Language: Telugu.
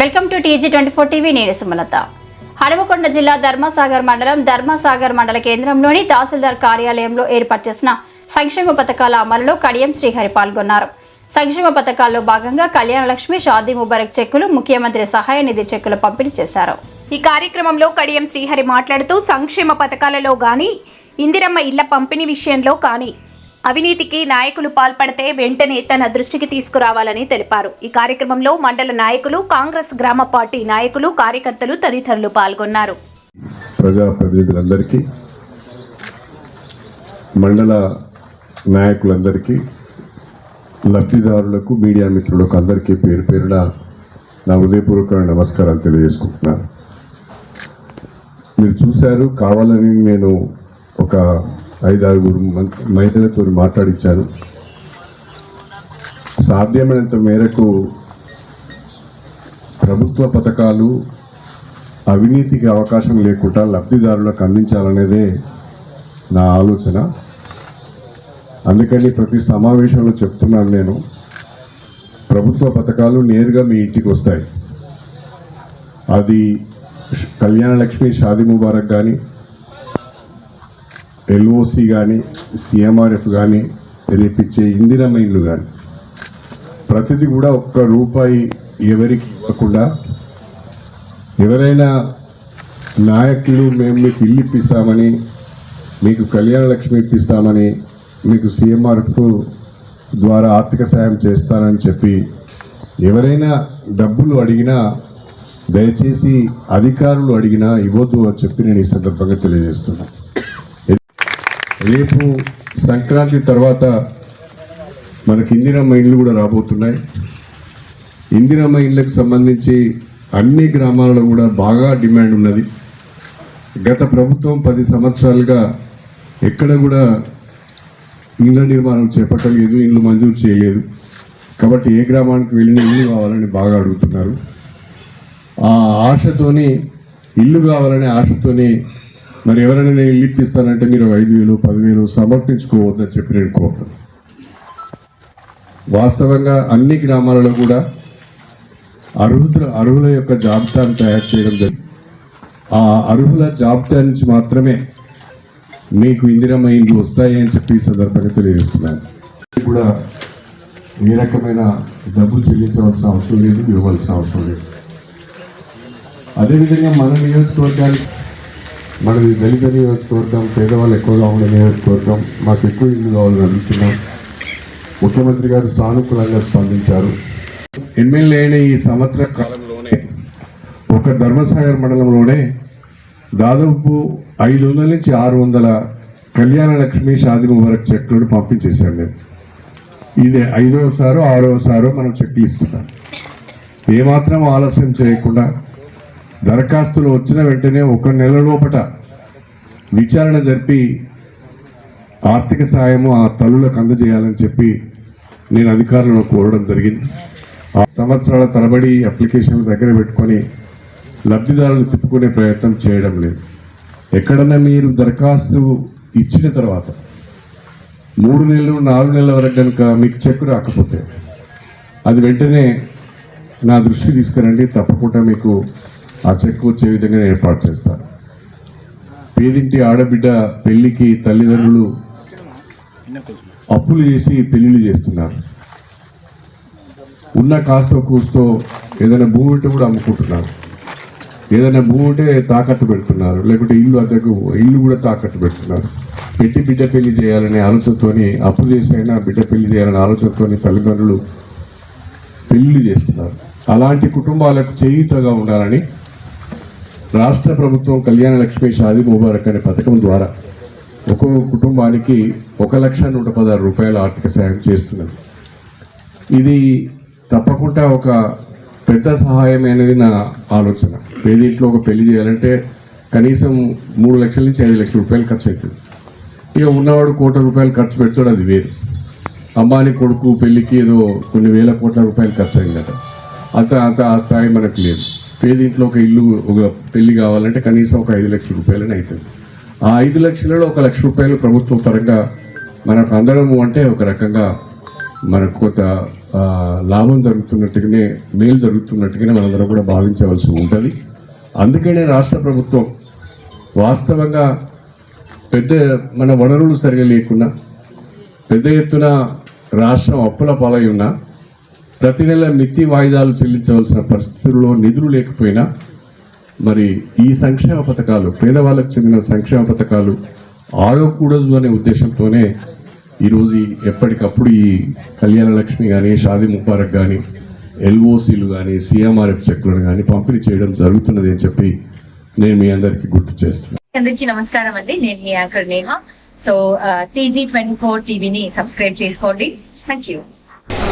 Welcome to TG twenty four TV నేను సుమలత. హనుమకొండ జిల్లా ధర్మసాగర్ మండలం ధర్మసాగర్ మండల కేంద్రంలోని తహసీల్దార్ కార్యాలయంలో ఏర్పాటు చేసిన సంక్షేమ పథకాల అమలులో కడియం శ్రీహరి పాల్గొన్నారు. సంక్షేమ పథకాల్లో భాగంగా కళ్యాణలక్ష్మి షాది షాదీ ముబారక్ చెక్కులు ముఖ్యమంత్రి సహాయ నిధి చెక్కులు పంపిణీ చేశారు. ఈ కార్యక్రమంలో కడియం శ్రీహరి మాట్లాడుతూ సంక్షేమ పథకాలలో గాని ఇందిరమ్మ ఇళ్ళ పంపిణీ విషయంలో కానీ అవినీతికి నాయకులు పాల్పడితే వెంటనే తన దృష్టికి తీసుకురావాలని తెలిపారు. ఈ కార్యక్రమంలో మండల నాయకులు కాంగ్రెస్ గ్రామ పార్టీ నాయకులు కార్యకర్తలు తదితరులు పాల్గొన్నారు. ప్రజాప్రతినిధులందరికీ మండల నాయకులందరికీ లబ్ధిదారులకు మీడియా మిత్రులకు అందరికీ పేరు పేరున నా హృదయపూర్వక నమస్కారాలు తెలియజేసుకుంటున్నాను మీరు చూశారు కావాలని నేను ఒక ఐదారుగురు మహిళలతో మాట్లాడించాను సాధ్యమైనంత మేరకు ప్రభుత్వ పథకాలు అవినీతికి అవకాశం లేకుండా లబ్ధిదారులకు అందించాలనేదే నా ఆలోచన. అందుకని ప్రతి సమావేశంలో చెప్తున్నాను నేను ప్రభుత్వ పథకాలు నేరుగా మీ ఇంటికి వస్తాయి. అది కళ్యాణ లక్ష్మి షాది ముబారక్ కానీ ఎల్ఓసి కానీ సిఎంఆర్ఎఫ్ కానీ రేపిచ్చే ఇందిరమ్మ ఇల్లు కానీ ప్రతిదీ కూడా ఒక్క రూపాయి ఎవరికి ఇవ్వకుండా ఎవరైనా నాయకులు మేము మీకు ఇల్లు ఇప్పిస్తామని మీకు కళ్యాణ లక్ష్మి ఇప్పిస్తామని మీకు సీఎంఆర్ఎఫ్ ద్వారా ఆర్థిక సాయం చేస్తానని చెప్పి ఎవరైనా డబ్బులు అడిగినా దయచేసి అధికారులు అడిగినా ఇవ్వద్దు అని చెప్పి నేను ఈ సందర్భంగా తెలియజేస్తున్నా రేపు సంక్రాంతి తర్వాత మనకి ఇందిరమ్మ ఇళ్ళు కూడా రాబోతున్నాయి. ఇందిరమ్మ ఇళ్ళకు సంబంధించి అన్ని గ్రామాలలో కూడా బాగా డిమాండ్ ఉన్నది. గత ప్రభుత్వం పది సంవత్సరాలుగా ఎక్కడ కూడా ఇళ్ళ నిర్మాణం చేపట్టలేదు ఇల్లు మంజూరు చేయలేదు. కాబట్టి ఏ గ్రామానికి వెళ్ళిన ఇల్లు కావాలని బాగా అడుగుతున్నారు. ఆ ఆశతోని ఇల్లు కావాలనే ఆశతోని మరి ఎవరైనా నేను ఇల్లు ఇప్పిస్తానంటే మీరు ఐదు వేలు పదివేలు సమర్పించుకోవద్దని చెప్పి నేను కోరుతాను. వాస్తవంగా అన్ని గ్రామాలలో కూడా అర్హుల అర్హుల యొక్క జాబితాను తయారు చేయడం జరిగింది. ఆ అర్హుల జాబితా నుంచి మాత్రమే మీకు ఇందిరమ్మ ఇండ్లు వస్తాయి అని చెప్పి ఈ సందర్భంగా తెలియజేస్తున్నాను. కూడా ఏ రకమైన డబ్బులు చెల్లించవలసిన అవసరం లేదు ఇవ్వవలసిన అవసరం లేదు. అదేవిధంగా మన నియోజకవర్గానికి మనది దళిత నియోజకవర్గం పేదవాళ్ళు ఎక్కువగా ఉండే నియోజకవర్గం మాకు ఎక్కువ ఇల్లు కావాలని అడుగుతున్నాం ముఖ్యమంత్రి గారు సానుకూలంగా స్పందించారు. ఎమ్మెల్యే అయిన ఈ సంవత్సర కాలంలోనే ఒక ధర్మసాగర్ మండలంలోనే దాదాపు ఐదు వందల నుంచి ఆరు వందల కళ్యాణ లక్ష్మి షాది ముబారక్ చెక్కులను పంపించేశాను నేను ఇది ఐదవసారో ఆరవసారో మనం చెక్లు ఇస్తున్నాం. ఏమాత్రం ఆలస్యం చేయకుండా దరఖాస్తులు వచ్చిన వెంటనే ఒక నెల లోపట విచారణ జరిపి ఆర్థిక సాయము ఆ తల్లులకు అందజేయాలని చెప్పి నేను అధికారులను కోరడం జరిగింది. ఆ సంవత్సరాల తరబడి అప్లికేషన్లు దగ్గర పెట్టుకొని లబ్ధిదారులు తిప్పుకునే ప్రయత్నం చేయడం లేదు. ఎక్కడన్నా మీరు దరఖాస్తు ఇచ్చిన తర్వాత మూడు నెలలు నాలుగు నెలల వరకు కనుక మీకు చెక్ రాకపోతే అది వెంటనే నా దృష్టి తీసుకురండి. తప్పకుండా మీకు ఆ చెక్ వచ్చే విధంగా ఏర్పాటు చేస్తాను పేదింటి ఆడబిడ్డ పెళ్ళికి తల్లిదండ్రులు అప్పులు చేసి పెళ్ళిళ్ళు చేస్తున్నారు. ఉన్న కాస్తో కూస్తో ఏదైనా భూమి ఉంటే కూడా అమ్ముకుంటున్నారు. ఏదైనా భూమి ఉంటే తాకట్టు పెడుతున్నారు. లేకుంటే ఇల్లు అద్దెకు ఇల్లు కూడా తాకట్టు పెడుతున్నారు. పెట్టి బిడ్డ పెళ్ళి చేయాలనే ఆలోచనతోని అప్పు చేసైనా బిడ్డ పెళ్ళి చేయాలనే ఆలోచనతోని తల్లిదండ్రులు పెళ్ళి చేస్తున్నారు. అలాంటి కుటుంబాలకు చేయుతగా ఉండాలని రాష్ట్ర ప్రభుత్వం కళ్యాణ లక్ష్మి షాది ముబారక్ అనే పథకం ద్వారా ఒక్కొక్క కుటుంబానికి ఒక లక్ష నూట పదహారు రూపాయల ఆర్థిక సాయం చేస్తున్నది. ఇది తప్పకుండా ఒక పెద్ద సహాయం అనేది నా ఆలోచన. పేదింట్లో ఒక పెళ్ళి చేయాలంటే కనీసం మూడు లక్షల నుంచి ఐదు లక్షల రూపాయలు ఖర్చు అవుతుంది. ఇక ఉన్నవాడు కోట్ల రూపాయలు ఖర్చు పెడతాడు అది వేరు. అమ్మాని కొడుకు పెళ్ళికి ఏదో కొన్ని వేల కోట్ల రూపాయలు ఖర్చు అయిందట. అంత అంత ఆ స్థాయి మనకు లేదు. పేదింట్లో ఒక ఇల్లు ఒక పెళ్ళి కావాలంటే కనీసం ఒక ఐదు లక్షల రూపాయలని అవుతుంది. ఆ ఐదు లక్షలలో ఒక లక్ష రూపాయలు ప్రభుత్వం పరంగా మనకు అందడము అంటే ఒక రకంగా మనకు కొంత లాభం జరుగుతున్నట్టుగానే మేలు జరుగుతున్నట్టుగానే మనందరం కూడా భావించవలసి ఉంటుంది. అందుకనే రాష్ట్ర ప్రభుత్వం వాస్తవంగా పెద్ద మన వనరులు సరిగా లేకున్నా పెద్ద ఎత్తున రాష్ట్రం అప్పుల పాలై ఉన్నా ప్రతి నెల మిత్తి వాయిదాలు చెల్లించవలసిన పరిస్థితుల్లో నిధులు లేకపోయినా మరి ఈ సంక్షేమ పథకాలు పేదవాళ్ళకు చెందిన సంక్షేమ పథకాలు ఆగకూడదు అనే ఉద్దేశంతోనే ఈరోజు ఎప్పటికప్పుడు ఈ కళ్యాణ లక్ష్మి కానీ షాదీ ముబారక్ కానీ ఎల్ఓసీలు కానీ సిఎంఆర్ఎఫ్ చెక్కులను కానీ పంపిణీ చేయడం జరుగుతున్నది అని చెప్పి నేను మీ అందరికీ గుర్తు చేస్తున్నాను. అందరికీ నమస్కారం అండి. నేను మీ anchor Neha. So TG twenty four టీవీని సబ్స్క్రైబ్ చేసుకోండి. Thank you.